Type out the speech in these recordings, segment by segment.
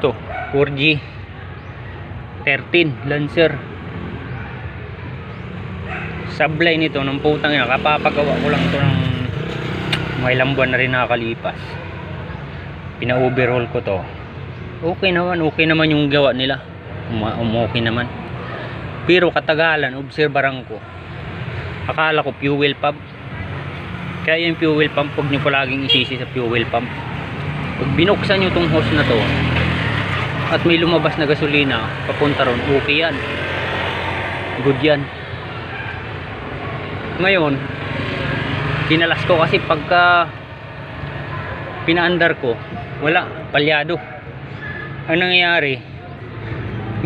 to 4G 13 Lancer. Sablay nito ng putang ina kapapagawa ko lang to ng mga ilang buwan na rin nakakalipas. Pina-overhaul ko to. Okay naman okay naman yung gawa nila. Um, um, okay naman. Pero katagalan obserbaran ko. Akala ko fuel pump. Kaya yung fuel pump huwag nyo palaging isisi sa fuel pump. Pag binuksan nyo tong hose na to at may lumabas na gasolina papunta ron okay yan. Good yan. Ngayon kinalas ko kasi pagka pinaandar ko wala palyado. Ang nangyayari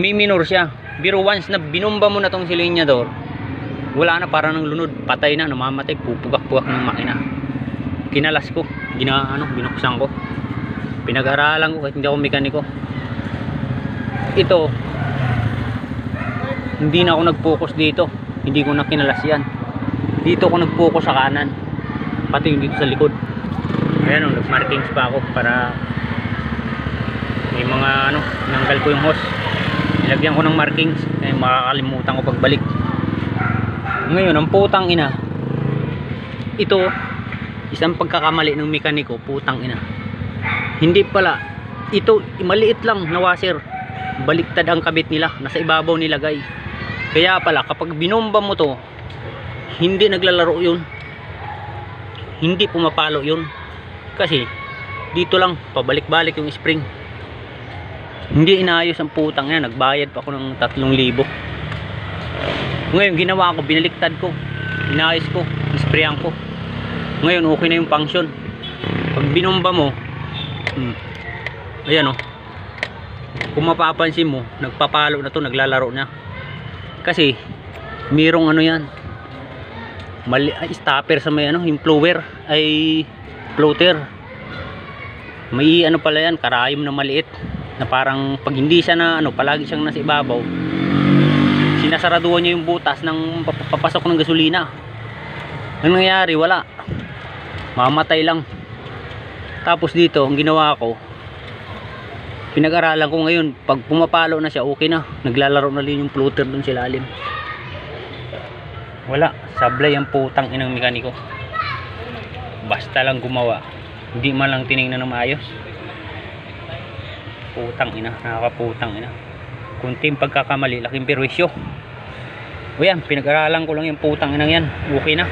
may minor siya. Pero once na binomba mo na tong silinyador wala na para ng lunod patay na namamatay pupugak-pugak ng makina. Kinalas ko gina ano binuksan ko. Pinag-aralan ko kahit hindi ako mekaniko ito. Hindi na ako nag-focus dito. Hindi ko na kinalas yan. Dito ako nag-focus sa kanan. Pati yung dito sa likod. Ayan o nag-markings pa ako para may mga ano nanggal ko yung hose. Nilagyan ko ng markings. Eh makakalimutan ko pagbalik. Ngayon ang putang ina. Ito isang pagkakamali ng mekaniko putang ina. Hindi pala. Ito maliit lang na washer baliktad ang kabit nila. Nasa ibabaw nilagay kaya pala kapag binomba mo to hindi naglalaro yun. Hindi pumapalo yun. Kasi dito lang pabalik-balik yung spring. Hindi inayos ang putang yan. Nagbayad pa ako ng 3,000 ngayon ginawa ko binaliktad ko. Inayos ko isprayan ko. Ngayon okay na yung function. Pag binomba mo hmm, ayan o kung mapapansin mo nagpapalo na to naglalaro na. Kasi mirong ano yan. Mali ay, stopper sa may ano yung flower ay floater. May ano pala yan karayom na maliit na parang pag hindi siya na ano palagi siyang nasa ibabaw sinasaraduhan niya yung butas ng pap- papasok ng gasolina. Ang nangyayari wala. Mamatay lang. Tapos dito ang ginawa ko pinag-aralan ko ngayon pag pumapalo na siya okay na. Naglalaro na rin yung floater dun sa ilalim. Wala. Sablay ang putang inang mekaniko. Basta lang gumawa. Hindi man lang tiningnan ng maayos. Putang ina. Nakakaputang ina. Kunting pagkakamali laking perwisyo. O yan pinag-aralan ko lang yung putang inang yan. Okay na